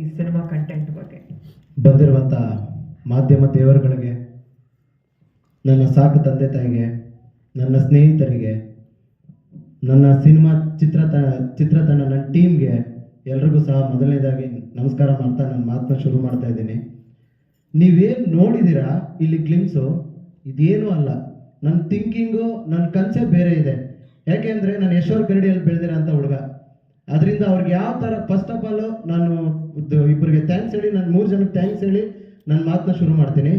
ಈ cinema content ಬಗ್ಗೆ. ಬಂದಿರುವಂಥ ಮಾಧ್ಯಮ ದೇವರುಗಳಿಗೆ, ನನ್ನ ಸಾಕು ತಂದೆ ತಾಯಿಗೆ, ನನ್ನ ಸ್ನೇಹಿತರಿಗೆ, ನನ್ನ ಸಿನಿಮಾ ಚಿತ್ರತ ಚಿತ್ರತಂಡ ನನ್ನ ಟೀಮ್ಗೆ ಎಲ್ರಿಗೂ ಸಹ ಮೊದಲನೇದಾಗಿ ನಮಸ್ಕಾರ ಮಾಡ್ತಾ ನನ್ನ ಮಾತನ್ನ ಶುರು ಮಾಡ್ತಾ ಇದ್ದೀನಿ. ನೀವೇನು ನೋಡಿದ್ದೀರಾ ಇಲ್ಲಿ ಗ್ಲಿಮ್ಸು ಇದೇನೂ ಅಲ್ಲ. ನನ್ನ ಥಿಂಕಿಂಗು ನನ್ನ ಕನ್ಸೆ ಬೇರೆ ಇದೆ. ಯಾಕೆಂದರೆ ನಾನು ಯಶೋರ್ ಗರಡಿಯಲ್ಲಿ ಬೆಳೆದಿರೋ ಅಂತ ಹುಡುಗ. ಅದರಿಂದ ಅವ್ರಿಗೆ ಯಾವ ಥರ ಫಸ್ಟ್ ಆಫ್ ಆಲ್ ನಾನು ಇಬ್ಬರಿಗೆ ಥ್ಯಾಂಕ್ಸ್ ಹೇಳಿ, ನಾನು ಮೂರು ಜನಕ್ಕೆ ಥ್ಯಾಂಕ್ಸ್ ಹೇಳಿ ನನ್ನ ಮಾತನ್ನ ಶುರು ಮಾಡ್ತೀನಿ.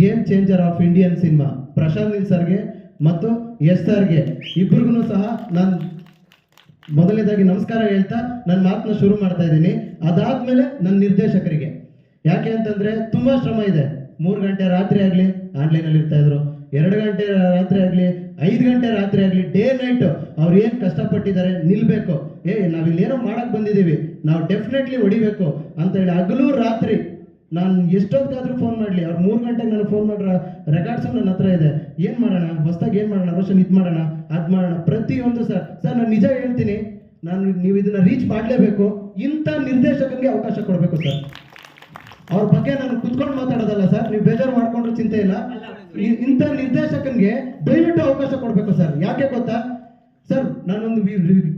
Game changer of Indian cinema Prashanth Neel ಸರ್ಗೆ ಮತ್ತು ಎಸ್ ಸರ್ಗೆ ಇಬ್ಬರಿಗೂ ಸಹ ನಾನು ಮೊದಲನೇದಾಗಿ ನಮಸ್ಕಾರ ಹೇಳ್ತಾ ನನ್ನ ಮಾತನ್ನ ಶುರು ಮಾಡ್ತಾ ಇದ್ದೀನಿ. ಅದಾದ್ಮೇಲೆ ನನ್ನ ನಿರ್ದೇಶಕರಿಗೆ. ಯಾಕೆ ಅಂತಂದ್ರೆ ತುಂಬಾ ಶ್ರಮ ಇದೆ. ಮೂರು ಗಂಟೆ ರಾತ್ರಿ ಆಗಲಿ ಆನ್ಲೈನಲ್ಲಿ ಇರ್ತಾ ಇದ್ರು. ಎರಡು ಗಂಟೆ ರಾತ್ರಿ ಆಗಲಿ, ಐದು ಗಂಟೆ ರಾತ್ರಿ ಆಗಲಿ, ಡೇ ನೈಟ್ ಅವ್ರು ಏನು ಕಷ್ಟಪಟ್ಟಿದ್ದಾರೆ ನಿಲ್ಲಬೇಕು ಏ ನಾವಿಲ್ಲಿ ಏನೋ ಮಾಡೋಕ್ಕೆ ಬಂದಿದ್ದೀವಿ, ನಾವು ಡೆಫಿನೆಟ್ಲಿ ಹೊಡಿಬೇಕು ಅಂತ ಹೇಳಿ ಹಗಲು ರಾತ್ರಿ ನಾನು ಎಷ್ಟೊತ್ತಾದರೂ ಫೋನ್ ಮಾಡಲಿ, ಅವ್ರು ಮೂರು ಗಂಟೆಗೆ ನನಗೆ ಫೋನ್ ಮಾಡ್ರ ರೆಕಾರ್ಡ್ಸು ನನ್ನ ಹತ್ರ ಇದೆ. ಏನು ಮಾಡೋಣ, ಹೊಸ್ದಾಗಿ ಏನು ಮಾಡೋಣ, ರೋಷನ್ ಇದು ಮಾಡೋಣ, ಅದು ಮಾಡೋಣ, ಪ್ರತಿಯೊಂದು ಸರ್. ಸರ್, ನಾನು ನಿಜ ಹೇಳ್ತೀನಿ, ನಾನು ನೀವು ಇದನ್ನು ರೀಚ್ ಮಾಡಲೇಬೇಕು, ಇಂಥ ನಿರ್ದೇಶಕನಿಗೆ ಅವಕಾಶ ಕೊಡಬೇಕು ಸರ್. ಅವ್ರ ಬಗ್ಗೆ ನಾನು ಕುತ್ಕೊಂಡು ಮಾತಾಡೋದಲ್ಲ ಸರ್, ನೀವು ಬೇಜಾರು ಮಾಡ್ಕೊಂಡ್ರು ಚಿಂತೆ ಇಲ್ಲ. ಇಂಥ ನಿರ್ದೇಶಕನಿಗೆ ದಯವಿಟ್ಟು ಅವಕಾಶ ಕೊಡಬೇಕು ಸರ್. ಯಾಕೆ ಗೊತ್ತಾ? ಸರ್, ನಾನೊಂದು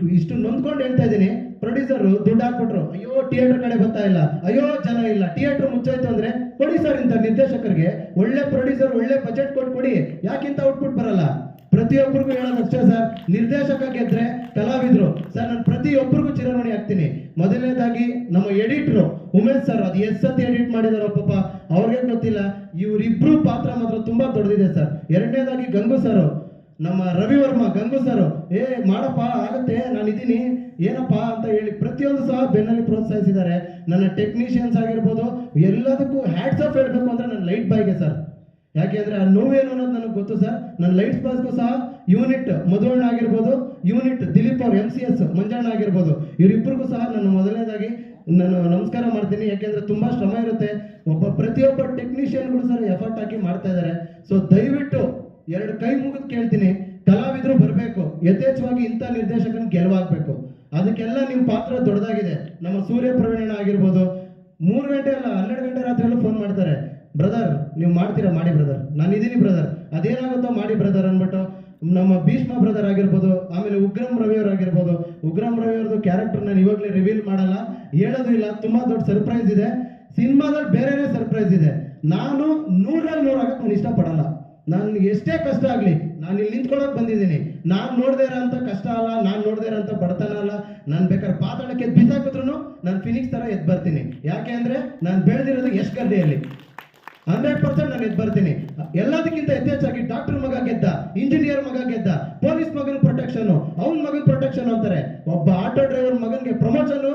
ಇಷ್ಟು ನೊಂದ್ಕೊಂಡು ಹೇಳ್ತಾ ಇದ್ದೀನಿ. ಪ್ರೊಡ್ಯೂಸರ್ ದುಡ್ಡು ಹಾಕ್ಬಿಟ್ರು. ಅಯ್ಯೋ ಥಿಯೇಟರ್ ಕಡೆ ಬರ್ತಾ ಇಲ್ಲ. ಅಯ್ಯೋ, ಜನ ಇಲ್ಲ. ಥಿಯೇಟರ್ ಮುಚ್ಚೋಯ್ತು ಅಂದ್ರೆ ಕೊಡಿ ಸರ್ ಇಂಥ ನಿರ್ದೇಶಕರಿಗೆ. ಒಳ್ಳೆ ಪ್ರೊಡ್ಯೂಸರ್ ಒಳ್ಳೆ ಬಜೆಟ್ ಕೊಟ್ಟು ಕೊಡಿ ಯಾಕಿಂತ ಔಟ್ಪುಟ್ ಬರಲ್ಲ? ಪ್ರತಿಯೊಬ್ಬರಿಗೂ ಹೇಳೋದು ಅಷ್ಟೇ ಸರ್. ನಿರ್ದೇಶಕ ಗೆದ್ರೆ ಕಲಾವಿದ್ರು. ಸರ್, ನಾನು ಪ್ರತಿಯೊಬ್ಬರಿಗೂ ಚಿರಋಣಿ ಆಗ್ತೀನಿ ಮೊದಲನೇದಾಗಿ ನಮ್ಮ ಎಡಿಟ್ರು ಉಮೇಶ್ ಸರ್, ಅದು ಎಸ್ ಅಂತ ಎಡಿಟ್ ಮಾಡಿದಾರೋ ಪಾಪ ಅವ್ರಿಗೆ ಗೊತ್ತಿಲ್ಲ. ಇವರಿಬ್ರು ಪಾತ್ರ ಮಾತ್ರ ತುಂಬಾ ದೊಡ್ಡದಿದೆ ಸರ್. ಎರಡನೇದಾಗಿ ಗಂಗು ಸರ್. ನಮ್ಮ ರವಿವರ್ಮ ಗಂಗು ಸರ್. ಏ, ಮಾಡಪ್ಪ, ಆಗತ್ತೆ, ನಾನು ಇದ್ದೀನಿ ಏನಪ್ಪ ಅಂತ ಹೇಳಿ ಪ್ರತಿಯೊಂದು ಸಹ ಬೆನ್ನಲ್ಲಿ ಪ್ರೋತ್ಸಾಹಿಸಿದ್ದಾರೆ. ನನ್ನ ಟೆಕ್ನಿಷಿಯನ್ಸ್ ಆಗಿರ್ಬೋದು, ಎಲ್ಲದಕ್ಕೂ ಹ್ಯಾಟ್ಸ್ ಆಫ್ ಹೇಳಬೇಕು ಅಂದ್ರೆ ನನ್ನ ಲೈಟ್ ಬಾಯ್ಗೆ ಸರ್. ಯಾಕೆಂದ್ರೆ ಆ ನೋವೇನು ಅನ್ನೋದು ನನಗೆ ಗೊತ್ತು ಸರ್. ನನ್ನ ಲೈಟ್ಸ್ ಬಾಸ್ಗೂ ಸಹ ಯೂನಿಟ್ ಮಧುವಣ್ಣ ಆಗಿರ್ಬೋದು, ಯೂನಿಟ್ ದಿಲೀಪ್ ಅವ್ರು ಎಂ ಸಿ ಎಸ್ ಮಂಜಣ್ಣ ಆಗಿರ್ಬೋದು. ಇವರಿಬ್ಬರಿಗೂ ಸಹ ನಾನು ಮೊದಲನೇದಾಗಿ ನಾನು ನಮಸ್ಕಾರ ಮಾಡ್ತೀನಿ. ಯಾಕೆಂದ್ರೆ ತುಂಬಾ ಶ್ರಮ ಇರುತ್ತೆ. ಒಬ್ಬ ಪ್ರತಿಯೊಬ್ಬ ಟೆಕ್ನಿಷಿಯನ್ಗಳು ಸರ್ ಎಫರ್ಟ್ ಹಾಕಿ ಮಾಡ್ತಾ ಇದ್ದಾರೆ ಸೊ ದಯವಿಟ್ಟು ಎರಡು ಕೈ ಮುಗಿದು ಕೇಳ್ತೀನಿ. ಕಲಾವಿದರು ಬರಬೇಕು. ಯಥೇಚ್ಛವಾಗಿ ಇಂಥ ನಿರ್ದೇಶಕನ ಗೆಲುವಾಗಬೇಕು. ಅದಕ್ಕೆಲ್ಲ ನಿಮ್ಮ ಪಾತ್ರ ದೊಡ್ಡದಾಗಿದೆ. ನಮ್ಮ ಸೂರ್ಯ ಪ್ರವೀಣ ಆಗಿರ್ಬೋದು. ಮೂರು ಗಂಟೆ ಅಲ್ಲ, ಹನ್ನೆರಡು ಗಂಟೆ ರಾತ್ರಿಯಲ್ಲೂ ಫೋನ್ ಮಾಡ್ತಾರೆ. ಬ್ರದರ್ ನೀವು ಮಾಡ್ತೀರಾ? ಮಾಡಿ ಬ್ರದರ್ ನಾನು ಇದ್ದೀನಿ ಬ್ರದರ್ ಅದೇನಾಗುತ್ತೋ ಮಾಡಿ ಬ್ರದರ್ ಅಂದ್ಬಿಟ್ಟು ನಮ್ಮ ಭೀಷ್ಮ ಬ್ರದರ್ ಆಗಿರ್ಬೋದು, ಆಮೇಲೆ ಉಗ್ರಂ ರವಿಯವ್ರು ಆಗಿರ್ಬೋದು, ಉಗ್ರಂ ರವಿಯವ್ರದ್ದು ಕ್ಯಾರೆಕ್ಟರ್ ನಾನು ಇವಾಗಲೇ ರಿವೀಲ್ ಮಾಡಲ್ಲ, ಹೇಳೋದು ಇಲ್ಲ. ತುಂಬಾ ದೊಡ್ಡ ಸರ್ಪ್ರೈಸ್ ಇದೆ. ಸಿನಿಮಾದಲ್ಲಿ ಬೇರೆನೇ ಸರ್ಪ್ರೈಸ್ ಇದೆ. ನಾನು ನೂರಲ್ಲಿ ನೂರು ಆಗಕ್ಕೆ ನಾನು ಇಷ್ಟಪಡಲ್ಲ. ನನ್ಗೆ ಎಷ್ಟೇ ಕಷ್ಟ ಆಗಲಿ, ನಾನು ಇಲ್ಲಿ ನಿಂತ್ಕೊಳಕ್ ಬಂದಿದ್ದೀನಿ. ನಾನು ನೋಡದೇ ಇರೋಂಥ ಕಷ್ಟ ಅಲ್ಲ, ನಾನು ನೋಡದೇ ಇರೋಂಥ ಬಡತನ ಅಲ್ಲ. ನಾನು ಬೇಕಾದ್ರೆ ಪಾತಾಳಕ್ಕೆ ಎದ್ದು ಬಿಸಾಕಿದ್ರು ನಾನು ಫಿನಿಕ್ಸ್ ತರ ಎದ್ದು ಬರ್ತೀನಿ. ಯಾಕೆ ಅಂದರೆ ನಾನು ಬೆಳೆದಿರೋದು ಎಷ್ಟು ಗಡ್ಡೆಯಲ್ಲಿ ಹಂಡ್ರೆಡ್ ಪರ್ಸೆಂಟ್ ನಾನು ಎದ್ದು ಬರ್ತೀನಿ ಎಲ್ಲದಕ್ಕಿಂತ ಯಥೇಚ್ಛಾಗಿ ಡಾಕ್ಟರ್ ಮಗ ಗೆದ್ದ ಇಂಜಿನಿಯರ್ ಮಗ ಗೆದ್ದ ಪೊಲೀಸ್ ಮಗನ ಪ್ರೊಟೆಕ್ಷನ್ ಅವನ ಮಗನ ಪ್ರೊಟೆಕ್ಷನ್ ಅಂತಾರೆ. ಒಬ್ಬ ಆಟೋ ಡ್ರೈವರ್ ಮಗನ್ಗೆ ಪ್ರಮೋಷನ್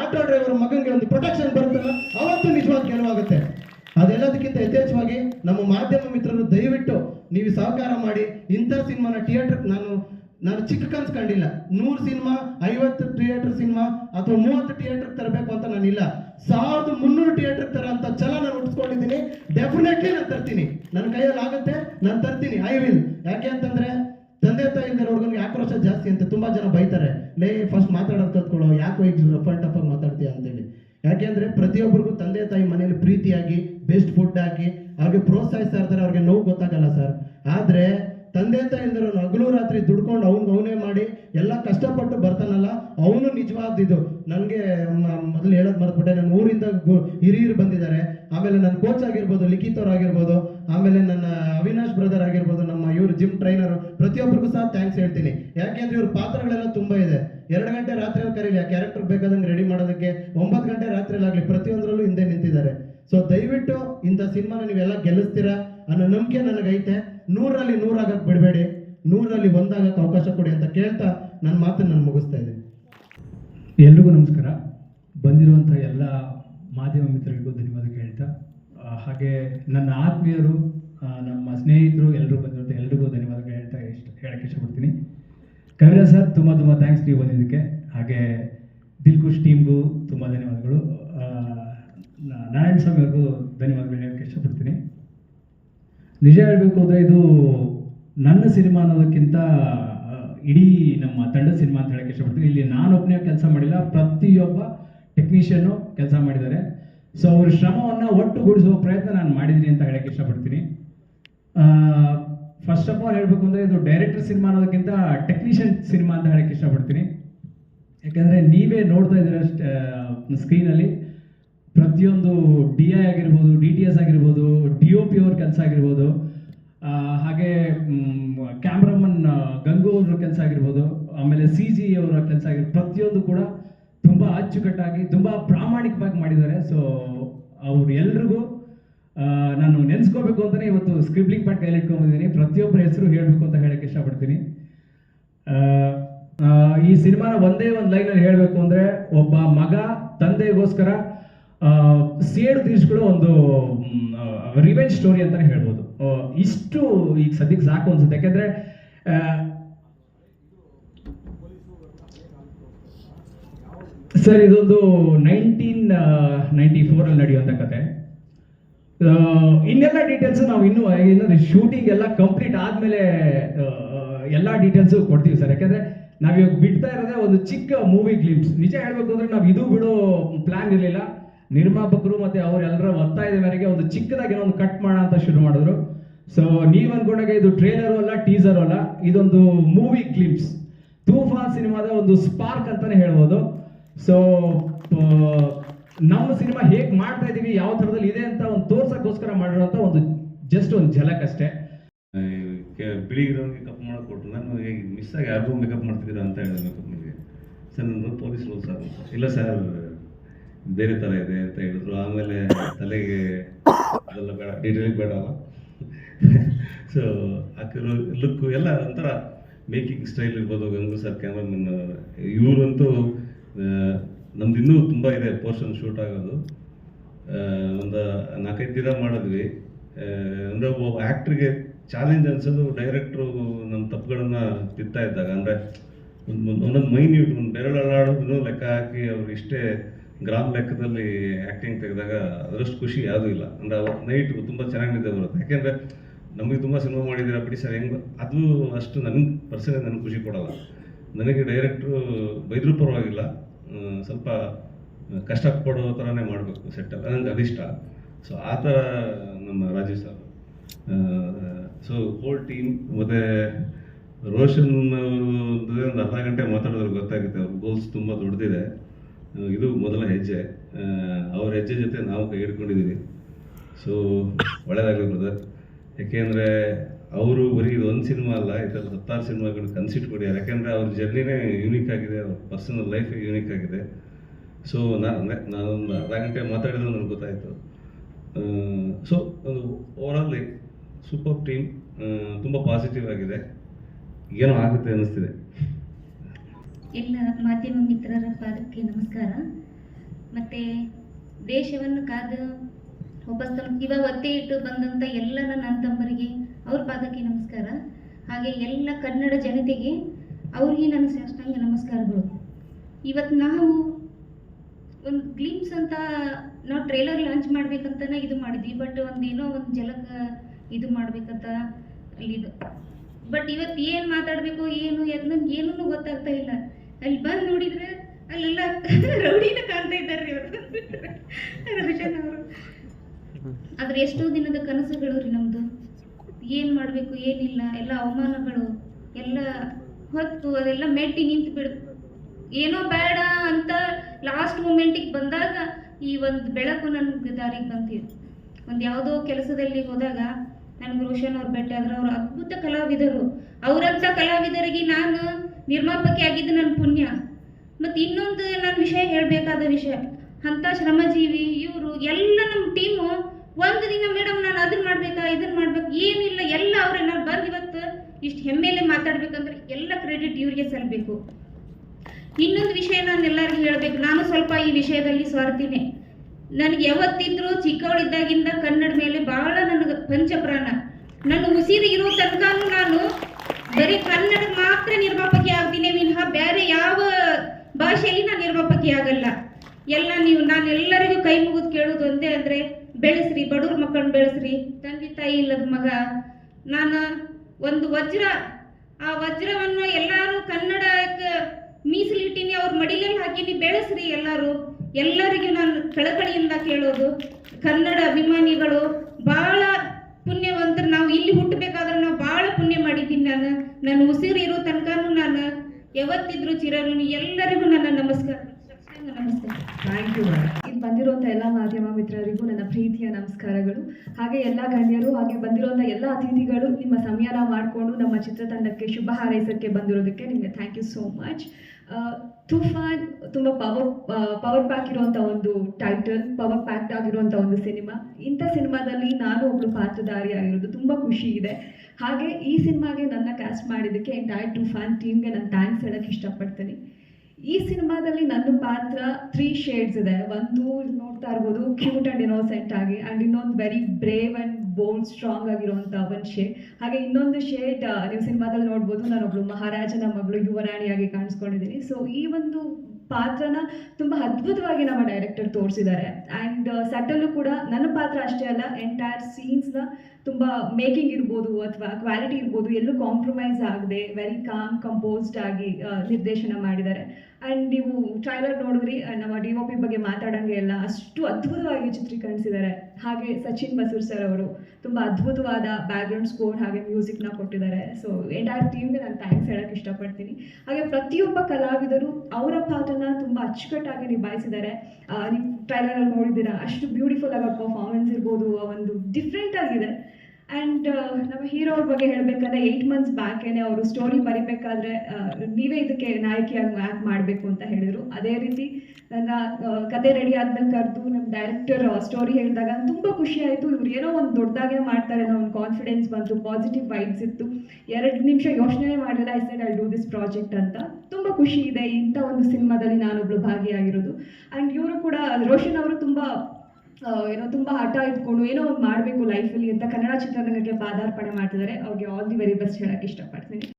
ಆಟೋ ಡ್ರೈವರ್ ಮಗನ್ಗೆ ಒಂದು ಪ್ರೊಟೆಕ್ಷನ್ ಬರುತ್ತಲ್ಲ, ಅವತ್ತು ನಿಜವಾದ ಗೆಲುವಾಗುತ್ತೆ. ಅದೆಲ್ಲದಕ್ಕಿಂತ ಯಥೇಚ್ಛವಾಗಿ ನಮ್ಮ ಮಾಧ್ಯಮ ಮಿತ್ರರು ದಯವಿಟ್ಟು ನೀವು ಸಹಕಾರ ಮಾಡಿ, ಇಂಥ ಸಿನಿಮಾನ ಥಿಯೇಟರ್ ನಾನು ನಾನು ಚಿಕ್ಕ ಕನ್ಸು ಕಂಡಿಲ್ಲ. ನೂರು ಸಿನಿಮಾ ಐವತ್ತು ಥಿಯೇಟರ್ ಸಿನಿಮಾ ಅಥವಾ ಮೂವತ್ತು ಥಿಯೇಟರ್ ತರಬೇಕು ಅಂತ ನಾನಿಲ್ಲ. ಸಾವಿರದ ಮುನ್ನೂರು ಥಿಯೇಟರ್ ತರ ಅಂತ ಛಲ ನಾನು ಉಟ್ಸ್ಕೊಂಡಿದ್ದೀನಿ ಡೆಫಿನೆಟ್ಲಿ ನಾನು ತರ್ತೀನಿ. ನನ್ನ ಕೈಯಲ್ಲಿ ಆಗುತ್ತೆ, ನಾನು ತರ್ತೀನಿ. ಐ ವಿಲ್ ಯಾಕೆ ಅಂತಂದ್ರೆ, ತಂದೆ ತಾಯಿ ಹುಡುಗನಿಗೆ ಆಕ್ರೋಶ ಜಾಸ್ತಿ ಅಂತ ತುಂಬಾ ಜನ ಬೈತಾರೆ. ಲೇ ಫಸ್ಟ್ ಮಾತಾಡೋದು ಕತ್ಕೊಳ್ಳೋ ಯಾಕೋ ಈಗ ರಫ್ ಅಂಡ್ ಟಫ್ ಆಗಿ ಮಾತಾಡ್ತೀಯ ಅಂತೇಳಿ. ಯಾಕೆಂದ್ರೆ ಪ್ರತಿಯೊಬ್ಬರಿಗೂ ತಂದೆ ತಾಯಿ ಮನೆಯಲ್ಲಿ ಪ್ರೀತಿಯಾಗಿ ಬೆಸ್ಟ್ ಫುಡ್ ಹಾಕಿ ಅವ್ರಿಗೆ ಪ್ರೋತ್ಸಾಹಿಸ್ತಾ ಇರ್ತಾರೆ, ಅವ್ರಿಗೆ ನೋವು ಗೊತ್ತಾಗಲ್ಲ ಸರ್. ಆದ್ರೆ ತಂದೆ ತಾಯಿಂದರು ಹಗಲು ರಾತ್ರಿ ದುಡ್ಕೊಂಡು ಅವ್ನು ಅವನೇ ಮಾಡಿ ಎಲ್ಲ ಕಷ್ಟಪಟ್ಟು ಬರ್ತಾನಲ್ಲ, ಅವನು ನಿಜವಾದ ಇದು ನನಗೆ ಮೊದಲು ಹೇಳೋದು ಮರೆತ್ಬಿಟ್ಟೆ. ನನ್ನ ಊರಿಂದ ಹಿರಿಯರು ಬಂದಿದ್ದಾರೆ. ಆಮೇಲೆ ನನ್ನ ಕೋಚ್ ಆಗಿರ್ಬೋದು, ಲಿಖಿತ್ ಆಗಿರ್ಬೋದು, ಆಮೇಲೆ ನನ್ನ ಅವಿನಾಶ್ ಬ್ರದರ್ ಆಗಿರ್ಬೋದು, ನಮ್ಮ ಇವರು ಜಿಮ್ ಟ್ರೈನರು ಪ್ರತಿಯೊಬ್ಬರಿಗೂ ಸಹ ಥ್ಯಾಂಕ್ಸ್ ಹೇಳ್ತೀನಿ. ಯಾಕೆಂದ್ರೆ ಇವ್ರ ಪಾತ್ರಗಳೆಲ್ಲ ತುಂಬಾ ಇದೆ. ಎರಡು ಗಂಟೆ ರಾತ್ರಿಯಲ್ಲಿ ಕರೀಲಿ, ಆ ಕ್ಯಾರೆಕ್ಟರ್ ಬೇಕಾದಂಗೆ ರೆಡಿ ಮಾಡೋದಕ್ಕೆ ಒಂಬತ್ತು ಗಂಟೆ ರಾತ್ರಿಯಲ್ಲಾಗಲಿ ಪ್ರತಿಯೊಂದರಲ್ಲೂ ಹಿಂದೆ ನಿಂತಿದ್ದಾರೆ. ಸೊ ದಯವಿಟ್ಟು ಇಂಥ ಸಿನಿಮಾನ ನೀವೆಲ್ಲ ಗೆಲ್ಲಿಸ್ತೀರಾ ಅನ್ನೋ ನಂಬಿಕೆ ನನಗೈತೆ ನೂರಲ್ಲಿ ನೂರಾಗಕ್ಕೆ ಬಿಡಬೇಡಿ. ನೂರಲ್ಲಿ ಒಂದಾಗಕ್ಕೆ ಅವಕಾಶ ಕೊಡಿ ಅಂತ ಕೇಳ್ತಾ ನನ್ನ ಮಾತನ್ನು ನಾನು ಮುಗಿಸ್ತಾ ಇದ್ದೀನಿ. ಎಲ್ರಿಗೂ ನಮಸ್ಕಾರ. ಬಂದಿರುವಂಥ ಎಲ್ಲ ಮಾಧ್ಯಮ ಮಿತ್ರರಿಗೂ ಧನ್ಯವಾದ ಹೇಳ್ತಾ ಆ, ಹಾಗೆ ನನ್ನ ಆತ್ಮೀಯರು ನಮ್ಮ ಸ್ನೇಹಿತರು ಎಲ್ಲರೂ ಬಂದಿರುವಂಥ ಎಲ್ರಿಗೂ ಧನ್ಯವಾದ ಹೇಳ್ತಾ ಇಷ್ಟ ಹೇಳಕ್ಕೆ ಇಷ್ಟಪಡ್ತೀನಿ. ಕವಿರಾಜ್ ಸರ್ ತುಂಬ ತುಂಬ ಥ್ಯಾಂಕ್ಸ್ ನೀವು ಬಂದಿದ್ದಕ್ಕೆ. ಹಾಗೆ ದಿಲ್ಖುಷ್ ಟೀಮ್ಗೂ ತುಂಬ ಧನ್ಯವಾದಗಳು. ನಾರಾಯಣ ಸ್ವಾಮಿ ಅವ್ರಿಗೂ ಧನ್ಯವಾದಗಳು ಹೇಳಕ್ಕೆ ಇಷ್ಟಪಡ್ತೀನಿ. ನಿಜ ಹೇಳಬೇಕು ಅಂದರೆ ಇದು ನನ್ನ ಸಿನಿಮಾ ಅನ್ನೋದಕ್ಕಿಂತ ಇಡೀ ನಮ್ಮ ತಂಡದ ಸಿನಿಮಾ ಅಂತ ಹೇಳಕ್ಕೆ ಇಷ್ಟಪಡ್ತೀನಿ. ಇಲ್ಲಿ ನಾನೊಬ್ಬನೇ ಕೆಲಸ ಮಾಡಿಲ್ಲ, ಪ್ರತಿಯೊಬ್ಬ ಟೆಕ್ನಿಷಿಯನ್ನು ಕೆಲಸ ಮಾಡಿದ್ದಾರೆ. ಸೊ ಅವ್ರ ಶ್ರಮವನ್ನು ಒಟ್ಟುಗೂಡಿಸುವ ಪ್ರಯತ್ನ ನಾನು ಮಾಡಿದ್ದೀನಿ ಅಂತ ಹೇಳಕ್ಕೆ ಇಷ್ಟಪಡ್ತೀನಿ. ಫಸ್ಟ್ ಆಫ್ ಆಲ್ ಹೇಳಬೇಕು ಅಂದರೆ ಇದು ಡೈರೆಕ್ಟರ್ ಸಿನಿಮಾ ಅನ್ನೋದಕ್ಕಿಂತ ಟೆಕ್ನಿಷಿಯನ್ ಸಿನಿಮಾ ಅಂತ ಹೇಳಕ್ಕೆ ಇಷ್ಟಪಡ್ತೀನಿ. ಯಾಕಂದರೆ ನೀವೇ ನೋಡ್ತಾ ಇದ್ದೀರ ಸ್ಕ್ರೀನಲ್ಲಿ ಪ್ರತಿಯೊಂದು ಡಿ ಐ ಆಗಿರ್ಬೋದು, ಡಿ ಟಿ ಎಸ್ ಆಗಿರ್ಬೋದು, ಡಿ ಒ ಪಿ ಅವ್ರ ಕೆಲಸ ಆಗಿರ್ಬೋದು ಹಾಗೆ ಕ್ಯಾಮ್ರಾಮನ್ ಗಂಗು ಅವ್ರ ಕೆಲಸ ಆಗಿರ್ಬೋದು, ಆಮೇಲೆ ಸಿ ಜಿ ಅವರ ಕೆಲಸ ಆಗಿರ್ಬೋದು ಪ್ರತಿಯೊಂದು ಕೂಡ ತುಂಬ ಅಚ್ಚುಕಟ್ಟಾಗಿ, ತುಂಬ ಪ್ರಾಮಾಣಿಕವಾಗಿ ಮಾಡಿದ್ದಾರೆ. ಸೊ ಅವ್ರು ಎಲ್ರಿಗೂ ನಾನು ನೆನೆಸ್ಕೋಬೇಕು ಅಂತಲೇ ಇವತ್ತು ಸ್ಕ್ರಿಬ್ಲಿಂಗ್ ಪ್ಯಾಟ್ ಕೈಲಿ ಇಟ್ಕೊಂಡ್ಬಂದಿದ್ದೀನಿ ಪ್ರತಿಯೊಬ್ಬರ ಹೆಸರು ಹೇಳಬೇಕು ಅಂತ ಹೇಳಕ್ಕೆ ಇಷ್ಟಪಡ್ತೀನಿ. ಈ ಸಿನಿಮಾನ ಒಂದೇ ಒಂದು ಲೈನಲ್ಲಿ ಹೇಳಬೇಕು ಅಂದರೆ, ಒಬ್ಬ ಮಗ ತಂದೆಗೋಸ್ಕರ ಸೇಡು ತೀರಿಸ್ಕೊಳ್ಳೋ ಒಂದು ರಿವೆಂಜ್ ಸ್ಟೋರಿ ಅಂತಲೇ ಹೇಳ್ಬೋದು. ಇಷ್ಟು ಈಗ ಸದ್ಯಕ್ಕೆ ಸಾಕು ಅನ್ಸುತ್ತೆ. ಯಾಕೆಂದರೆ ಸರ್, ಇದೊಂದು ನೈನ್ಟೀನ್ ನೈಂಟಿ ಫೋರಲ್ಲಿ ನಡೆಯುವಂಥ ಕತೆ. ಇನ್ನೆಲ್ಲ ಡೀಟೇಲ್ಸ್ ನಾವು ಇನ್ನೂ, ಏನಂದ್ರೆ ಶೂಟಿಂಗ್ ಎಲ್ಲ ಕಂಪ್ಲೀಟ್ ಆದ್ಮೇಲೆ ಎಲ್ಲ ಡೀಟೇಲ್ಸು ಕೊಡ್ತೀವಿ ಸರ್. ಯಾಕಂದ್ರೆ, ನಾವು ಇವಾಗ ಬಿಡ್ತಾ ಇರೋದೇ ಒಂದು ಚಿಕ್ಕ ಮೂವಿ ಗ್ಲಿಮ್ಸ್ ನಿಜ ಹೇಳ್ಬೇಕು ಅಂದ್ರೆ ನಾವು ಇದು ಬಿಡೋ ಪ್ಲಾನ್ ಇರಲಿಲ್ಲ. ನಿರ್ಮಾಪಕರು ಮತ್ತೆ ಅವರೆಲ್ಲರ ಒತ್ತಾಯದ ಮೇರೆಗೆ ಒಂದು ಚಿಕ್ಕದಾಗಿ ಒಂದು ಕಟ್ ಮಾಡೋಣ ಅಂತ ಶುರು ಮಾಡಿದ್ರು. ಸೊ ನೀವು ಅನ್ಕೊಂಡಾಗ ಇದು ಟ್ರೇಲರು ಅಲ್ಲ ಟೀಸರ್ ಅಲ್ಲ, ಇದೊಂದು ಮೂವಿ ಕ್ಲಿಪ್ಸ್ ತೂಫಾನ್ ಸಿನಿಮಾದ ಒಂದು ಸ್ಪಾರ್ಕ್ ಅಂತಾನೆ ಹೇಳ್ಬೋದು. ಸೊ ನಮ್ಮ ಸಿನಿಮಾ ಹೇಗೆ ಮಾಡ್ತಾ ಇದೀವಿ, ಯಾವ ಥರದಲ್ಲಿ ಇದೆ ಅಂತ ಒಂದು ತೋರ್ಸಕ್ಕೋಸ್ಕರ ಮಾಡಿರೋಂಥ ಒಂದು ಜಸ್ಟ್ ಒಂದು ಝಲಕ್ ಅಷ್ಟೇ. ಬಿಳಿಗಿರೋರಿಗೆ ಕಪ್ ಮಾಡೋದು ಕೊಟ್ಟರು ನಾನು ಮಿಸ್ ಆಗಿ ಯಾರಿಗೂ ಮೇಕಪ್ ಮಾಡ್ತಿದ್ದೀರಾ ಅಂತ ಹೇಳಿದೆ ಮೇಕಪ್ ಸರ್ ನಾನು ಪೊಲೀಸ್ ಸರ್ ಇಲ್ಲ ಸರ್ ಬೇರೆ ಥರ ಇದೆ ಅಂತ ಹೇಳಿದ್ರು. ಆಮೇಲೆ ತಲೆಗೆ ಅದೆಲ್ಲ ಬೇಡ ಡೀಟೇಲಿಂಗ್ ಬೇಡ ಸೊ ಹಾಕಿರೋ ಲುಕ್ಕು ಎಲ್ಲ ಒಂಥರ ಮೇಕಿಂಗ್ ಸ್ಟೈಲ್ ಇರ್ಬೋದು ಗಂಗು ಸರ್ ಕ್ಯಾಮ್ರಾಮನ್ ಇವರಂತೂ ನಮ್ದು ಇನ್ನೂ ತುಂಬ ಇದೆ ಪೋರ್ಷನ್ ಶೂಟ್ ಆಗೋದು. ಒಂದು ನಾಲ್ಕೈದು ದಿನ ಮಾಡಿದ್ವಿ. ಅಂದರೆ ಒಬ್ಬ ಆ್ಯಕ್ಟ್ರಿಗೆ ಚಾಲೆಂಜ್ ಅನ್ಸೋದು ಡೈರೆಕ್ಟ್ರು ನಮ್ಮ ತಪ್ಪುಗಳನ್ನು ತಿತ್ತಾ ಇದ್ದಾಗ. ಅಂದರೆ ಒಂದು ಒಂದೊಂದು ಮೈನ್ಯೂಟ್ ಒಂದು ಬೆರಳಾಡೋದನ್ನು ಲೆಕ್ಕ ಹಾಕಿ ಅವ್ರು ಇಷ್ಟೇ ಗ್ರಾಮ್ ಲೆಕ್ಕದಲ್ಲಿ ಆ್ಯಕ್ಟಿಂಗ್ ತೆಗೆದಾಗ ಅದರಷ್ಟು ಖುಷಿ ಯಾವುದೂ ಇಲ್ಲ. ಅಂದರೆ ಅವತ್ತು ನೈಟ್ ತುಂಬ ಚೆನ್ನಾಗಿ ನಿದ್ದೆ ಬರುತ್ತೆ. ಯಾಕೆಂದರೆ ನಮಗೆ ತುಂಬ ಸಿನಿಮಾ ಮಾಡಿದ್ದೀರಾ ಬಿಡಿ ಸರ್, ಹೆಂಗೆ ಅದು ಅಷ್ಟು ನನಗೆ ಪರ್ಸನಲಿ ನನಗೆ ಖುಷಿ ಕೊಡಲ್ಲ. ನನಗೆ ಡೈರೆಕ್ಟ್ರು ಬೈದರೂ ಪರವಾಗಿಲ್ಲ. ಸ್ವಲ್ಪ ಕಷ್ಟ ಪಡೋ ಥರನೇ ಮಾಡಬೇಕು ಸೆಟ್ಟಲ್ಲಿ ನನಗೆ ಅದಿಷ್ಟ ಸೊ ಆ ಥರ ನಮ್ಮ Rajeev sir. So whole team ಮತ್ತು ರೋಷನ್ ಅವರು ಒಂದು ಅರ್ಧ ಗಂಟೆ ಮಾತಾಡಿದ್ರೆ ಗೊತ್ತಾಗುತ್ತೆ, ಅವ್ರ ಗೋಲ್ಸ್ ತುಂಬ ದೊಡ್ಡದಿದೆ ಇದು ಮೊದಲ ಹೆಜ್ಜೆ. ಅವ್ರ ಹೆಜ್ಜೆ ಜೊತೆ ನಾವು ಕೈ ಹಿಡ್ಕೊಂಡಿದ್ದೀವಿ ಸೊ ಒಳ್ಳೇದಾಗಲಿ ಬ್ರದರ್ ಯಾಕೆಂದರೆ ಅವರು ಬರೀ ಇದು ಒಂದು ಸಿನಿಮಾ ಅಲ್ಲ, ಈ ಥರ ಹತ್ತಾರು ಸಿನಿಮಾಗಳು ಕನ್ಸಿಟ್ಕೊಂಡಿದ್ದಾರೆ ಯಾಕೆಂದರೆ ಅವ್ರ ಜರ್ನಿನೇ ಯೂನಿಕ್ ಆಗಿದೆ, ಅವ್ರ ಪರ್ಸನಲ್ ಲೈಫ್ ಯೂನಿಕ್ ಆಗಿದೆ. ಸೊ ನಾನು ಅಂದರೆ ನಾನೊಂದು ಅರ್ಧ ಗಂಟೆ ಮಾತಾಡಿದ್ರೆ ನನಗೆ ಗೊತ್ತಾಯಿತು. ಸೊ ಒಂದು ಓವರಾಲ್ ಸೂಪರ್ ಟೀಮ್ ತುಂಬ ಪಾಸಿಟಿವ್ ಆಗಿದೆ. ಏನೋ ಆಗುತ್ತೆ ಅನ್ನಿಸ್ತಿದೆ. ಎಲ್ಲ ಮಾಧ್ಯಮ ಮಿತ್ರರ ಪಾದಕ್ಕೆ ನಮಸ್ಕಾರ. ಮತ್ತೆ ದೇಶವನ್ನು ಕಾದು ಒಬ್ಬ ಇವ ಒತ್ತೆ ಇಟ್ಟು ಬಂದಂಥ ಎಲ್ಲ ನನ್ನ ಅಣ್ಣತಮ್ಮರಿಗೆ ಅವ್ರ ಪಾದಕ್ಕೆ ನಮಸ್ಕಾರ. ಹಾಗೆ ಎಲ್ಲ ಕನ್ನಡ ಜನತೆಗೆ ಅವ್ರಿಗೆ ನನ್ನ ಸಾಷ್ಟಾಂಗ ನಮಸ್ಕಾರಗಳು. ಇವತ್ತು ನಾವು ಒಂದು ಗ್ಲಿಮ್ಸ್ ಅಂತ ನಾವು ಟ್ರೈಲರ್ ಲಾಂಚ್ ಮಾಡ್ಬೇಕಂತನೇ ಇದು ಮಾಡಿದ್ವಿ. ಬಟ್ ಒಂದೇನೋ ಒಂದು ಜಲಕ ಇದು ಮಾಡ್ಬೇಕಂತ ಅಲ್ಲಿದು. ಬಟ್ ಇವತ್ತು ಏನು ಮಾತಾಡಬೇಕು, ಏನು ಎದ್ ನನಗೆ ಏನೂ ಗೊತ್ತಾಗ್ತಾ ಇಲ್ಲ. ಅಲ್ಲಿ ಬಂದು ನೋಡಿದ್ರೆ ಅಲ್ಲೆಲ್ಲ ರೌಡಿನ ಕಾಣ್ತಾ ಇದ್ದಾರೆ ಇವರು. ರೋಷನ್ ಅವರು. ಆದ್ರೆ ಎಷ್ಟೋ ದಿನದ ಕನಸುಗಳು ರೀ ನಮ್ದು. ಏನ್ ಮಾಡ್ಬೇಕು, ಏನಿಲ್ಲ, ಎಲ್ಲ ಅವಮಾನಗಳು, ಎಲ್ಲ ಹೊತ್ತು ಅದೆಲ್ಲ ಮೆಟ್ಟಿ ನಿಂತು ಬಿಡ್ತು ಏನೋ ಬೇಡ ಅಂತ ಲಾಸ್ಟ್ ಮೂಮೆಂಟಿಗೆ ಬಂದಾಗ ಈ ಒಂದು ಬೆಳಕು ನನ್ಗೆ ದಾರಿಗೆ ಬಂತಿದೆ ಒಂದು ಯಾವುದೋ ಕೆಲಸದಲ್ಲಿ ಹೋದಾಗ ನನ್ಗೆ ರೋಷನ್ ಅವ್ರು ಭೇಟಿ ಆದ್ರೆ, ಅವ್ರು ಅದ್ಭುತ ಕಲಾವಿದರು. ಅವರಂಥ ಕಲಾವಿದರಿಗೆ ನಾನು ನಿರ್ಮಾಪಕಿ ಆಗಿದ್ದು ನನ್ನ ಪುಣ್ಯ. ಮತ್ತು ಇನ್ನೊಂದು ನಾನು ವಿಷಯ ಹೇಳಬೇಕಾದ ವಿಷಯ. ಅಂಥ ಶ್ರಮಜೀವಿ, ಇವರು ಎಲ್ಲ ನಮ್ಮ ಟೀಮು ಒಂದು ದಿನ ಮೇಡಮ್ ನಾನು ಅದನ್ನ ಮಾಡ್ಬೇಕಾ ಇದನ್ನ ಮಾಡ್ಬೇಕು, ಏನಿಲ್ಲ, ಎಲ್ಲ ಅವರು ನಾನು ಬಂದು ಇವತ್ತು ಇಷ್ಟು ಹೆಮ್ಮೆಲೆ ಮಾತಾಡ್ಬೇಕಂದ್ರೆ ಎಲ್ಲ ಕ್ರೆಡಿಟ್ ಇವರಿಗೆ ಸಲ್ಲಬೇಕು ಇನ್ನೊಂದು ವಿಷಯ ನಾನು ಎಲ್ಲರಿಗೂ ಹೇಳಬೇಕು. ನಾನು ಸ್ವಲ್ಪ ಈ ವಿಷಯದಲ್ಲಿ ಸ್ವಾರ್ಥಿನೇ. ನನಗೆ ಯಾವತ್ತಿದ್ರೂ ಚಿಕ್ಕವಳಿದ್ದಾಗಿಂದ ಕನ್ನಡ ಮೇಲೆ ಬಹಳ ನನಗೆ ಪಂಚಪ್ರಾಣ. ನನ್ನ ಉಸಿರು ಇರೋ ತನಕನೂ ನಾನು ಬರೀ ಕನ್ನಡ ಮಾತ್ರ ನಿರ್ಮಾಪಕಿ ಆಗ್ತೀನಿ, ವಿನಃ ಬೇರೆ ಯಾವ ಭಾಷೆಯಲ್ಲಿ ನಾನು ನಿರ್ಮಾಪಕಿ ಆಗಲ್ಲ. ಎಲ್ಲ ನೀವು, ನಾನು ಎಲ್ಲರಿಗೂ ಕೈ ಮುಗಿದು ಕೇಳೋದು ಒಂದೇ ಅಂದರೆ, ಬೆಳೆಸ್ರಿ, ಬಡವ್ರ ಮಕ್ಕಳನ್ನ ಬೆಳೆಸ್ರಿ, ತಂದೆ ತಾಯಿ ಇಲ್ಲದ ಮಗ. ನಾನು ಒಂದು ವಜ್ರ, ಆ ವಜ್ರವನ್ನು ಎಲ್ಲರೂ ಕನ್ನಡಕ್ಕೆ ಮೀಸಲಿಟ್ಟಿನಿ, ಅವ್ರ ಮಡಿಲಲ್ಲಿ ಹಾಕಿನಿ, ಬೆಳೆಸ್ರಿ ಎಲ್ಲರೂ. ಎಲ್ಲರಿಗೂ ನಾನು ಕಳಕಳಿಯಿಂದ ಕೇಳೋದು, ಕನ್ನಡ ಅಭಿಮಾನಿಗಳು ಭಾಳ ಪುಣ್ಯವಂತರು ನಾವು ಇಲ್ಲಿ ಹುಟ್ಟಬೇಕಾದ್ರೆ ನಾವು ಭಾಳ ಪುಣ್ಯ ಮಾಡಿದ್ದೀನಿ ನಾನು. ನನ್ನ ಉಸಿರು ಇರೋ ತನಕನೂ ನಾನು ಯಾವತ್ತಿದ್ರು ಚಿರನು ಎಲ್ಲರಿಗೂ ನನ್ನ ನಮಸ್ಕಾರ. ನಮಸ್ಕಾರ ಥ್ಯಾಂಕ್ ಯು ಇಲ್ಲಿ ಬಂದಿರುವಂಥ ಎಲ್ಲ ಮಾಧ್ಯಮ ಮಿತ್ರರಿಗೂ ನನ್ನ ಪ್ರೀತಿಯ ನಮಸ್ಕಾರಗಳು. ಹಾಗೆ ಎಲ್ಲ ಗಣ್ಯರು ಹಾಗೆ ಬಂದಿರುವಂಥ ಎಲ್ಲ ಅತಿಥಿಗಳು ನಿಮ್ಮ ಸಮಯನ ಮಾಡಿಕೊಂಡು ನಮ್ಮ ಚಿತ್ರತಂಡಕ್ಕೆ ಶುಭ ಹಾರೈಸಕ್ಕೆ ಬಂದಿರೋದಕ್ಕೆ ನಿಮಗೆ thank you so much Toofan ತುಂಬ ಪವರ್ ಪವರ್ ಪ್ಯಾಕ್ ಇರುವಂಥ ಒಂದು ಟೈಟಲ್ ಪವರ್ ಪ್ಯಾಕ್ಡ್ ಆಗಿರುವಂಥ ಒಂದು ಸಿನಿಮಾ ಇಂಥ ಸಿನಿಮಾದಲ್ಲಿ ನಾನು ಒಬ್ಳು ಪಾತ್ರಧಾರಿ ಆಗಿರೋದು ತುಂಬ ಖುಷಿ ಇದೆ. ಹಾಗೆ ಈ ಸಿನಿಮಾಗೆ ನನ್ನ ಕ್ಯಾಸ್ಟ್ ಮಾಡಿದ್ದಕ್ಕೆ ಎಂಟೈರ್ ಫ್ಯಾನ್ ಟೀಮ್ಗೆ ನಾನು ಥ್ಯಾಂಕ್ಸ್ ಹೇಳಕ್ಕೆ ಇಷ್ಟಪಡ್ತೀನಿ. ಈ ಸಿನಿಮಾದಲ್ಲಿ ನನ್ನ ಪಾತ್ರ ತ್ರೀ ಶೇಡ್ಸ್ ಇದೆ. ಒಂದು ನೋಡ್ತಾ ಇರ್ಬೋದು ಕ್ಯೂಟ್ ಆ್ಯಂಡ್ ಇನೋಸೆಂಟ್ ಆಗಿ ಆ್ಯಂಡ್ ಇನ್ನೊಂದು very brave and bold strong ಆಗಿರುವಂಥ ಒಂದು ಶೇಡ್ ಹಾಗೆ ಇನ್ನೊಂದು ಶೇಡ್ ನೀವು ಸಿನಿಮಾದಲ್ಲಿ ನೋಡ್ಬೋದು, ನಾನೊಬ್ಳು ಮಹಾರಾಜನ ಮಗಳು, ಯುವರಾಣಿಯಾಗಿ ಕಾಣಿಸ್ಕೊಂಡಿದ್ದೀನಿ. ಸೊ ಈ ಒಂದು ಪಾತ್ರನ ತುಂಬ ಅದ್ಭುತವಾಗಿ ನಮ್ಮ ಡೈರೆಕ್ಟರ್ ತೋರಿಸಿದ್ದಾರೆ. ಆ್ಯಂಡ್ ಸೆಟ್ಟಲ್ಲೂ ಕೂಡ ನನ್ನ ಪಾತ್ರ ಅಷ್ಟೇ ಅಲ್ಲ ಎಂಟೈರ್ ಸೀನ್ಸ್ನ ತುಂಬ ಮೇಕಿಂಗ್ ಇರ್ಬೋದು ಅಥವಾ ಕ್ವಾಲಿಟಿ ಇರ್ಬೋದು, ಎಲ್ಲೂ ಕಾಂಪ್ರಮೈಸ್ ಆಗದೆ ವೆರಿ ಕಾಮ್ ಕಂಪೋಸ್ಡ್ ಆಗಿ ನಿರ್ದೇಶನ ಮಾಡಿದ್ದಾರೆ. ಆ್ಯಂಡ್ ನೀವು ಟ್ರೈಲರ್ ನೋಡಿದ್ರಿ, ನಮ್ಮ ಡಿ ಒ ಪಿ ಬಗ್ಗೆ ಮಾತಾಡೋಂಗೆ ಎಲ್ಲ ಅಷ್ಟು ಅದ್ಭುತವಾಗಿ ಚಿತ್ರೀಕರಿಸಿದ್ದಾರೆ. ಹಾಗೆ ಸಚಿನ್ ಬಸೂರ್ ಸರ್ ಅವರು ತುಂಬ ಅದ್ಭುತವಾದ ಬ್ಯಾಕ್ಗ್ರೌಂಡ್ ಸ್ಕೋರ್ ಹಾಗೆ ಮ್ಯೂಸಿಕ್ನ ಕೊಟ್ಟಿದ್ದಾರೆ. ಸೊ ಎಂಟೈರ್ ಟೀಮ್ಗೆ ನಾನು ಥ್ಯಾಂಕ್ಸ್ ಹೇಳೋಕ್ಕೆ ಇಷ್ಟಪಡ್ತೀನಿ. ಹಾಗೆ ಪ್ರತಿಯೊಬ್ಬ ಕಲಾವಿದರು ಅವರ ಪಾತ್ರನ ತುಂಬ ಅಚ್ಚುಕಟ್ಟಾಗಿ ನಿಭಾಯಿಸಿದ್ದಾರೆ. ನೀವು ಟ್ರೈಲರಲ್ಲಿ ನೋಡಿದ್ದೀರಾ, ಅಷ್ಟು ಬ್ಯೂಟಿಫುಲ್ ಆಗ ಪರ್ಫಾರ್ಮೆನ್ಸ್ ಇರ್ಬೋದು, ಆ ಒಂದು ಡಿಫ್ರೆಂಟ್ ಆಗಿದೆ. ಆ್ಯಂಡ್ ನಮ್ಮ ಹೀರೋ ಅವ್ರ ಬಗ್ಗೆ ಹೇಳಬೇಕಂದ್ರೆ ಏಯ್ಟ್ ಮಂತ್ಸ್ ಬ್ಯಾಕೇನೆ ಅವರು ಸ್ಟೋರಿ ಬರಿಬೇಕಾದ್ರೆ ನೀವೇ ಇದಕ್ಕೆ ನಾಯಕಿಯಾಗಿ ಆ್ಯಕ್ಟ್ ಮಾಡಬೇಕು ಅಂತ ಹೇಳಿದರು. ಅದೇ ರೀತಿ ನನ್ನ ಕತೆ ರೆಡಿ ಆದ್ಮೇಲೆ ಕರೆದು ನಮ್ಮ ಡೈರೆಕ್ಟರ್ ಸ್ಟೋರಿ ಹೇಳಿದಾಗ ತುಂಬ ಖುಷಿ ಆಯಿತು. ಇವ್ರು ಏನೋ ಒಂದು ದೊಡ್ಡದಾಗೆ ಮಾಡ್ತಾರೆ, ಅನ್ನೋ ಒಂದು ಕಾನ್ಫಿಡೆನ್ಸ್ ಬಂತು ಪಾಸಿಟಿವ್ ವೈಬ್ಸ್ ಇತ್ತು. ಎರಡು ನಿಮಿಷ ಯೋಚನೆ ಮಾಡಿಲ್ಲ I said I do this project ಅಂತ. ತುಂಬ ಖುಷಿ ಇದೆ ಇಂಥ ಒಂದು ಸಿನಿಮಾದಲ್ಲಿ ನಾನೊಬ್ಳು ಭಾಗಿಯಾಗಿರೋದು. ಆ್ಯಂಡ್ ಇವರು ಕೂಡ, ರೋಷನ್ ಅವರು ತುಂಬ ಏನೋ ತುಂಬ ಹಠ ಇಟ್ಕೊಂಡು ಏನೋ ಒಂದು ಮಾಡಬೇಕು ಲೈಫಲ್ಲಿ ಅಂತ ಕನ್ನಡ ಚಿತ್ರರಂಗಕ್ಕೆ ಪಾದಾರ್ಪಣೆ ಮಾಡ್ತಿದ್ದಾರೆ ಅವ್ರಿಗೆ ಆಲ್ ದಿ ವೆರಿ ಬೆಸ್ಟ್ ಹೇಳಕ್ಕೆ ಇಷ್ಟಪಡ್ತೀನಿ.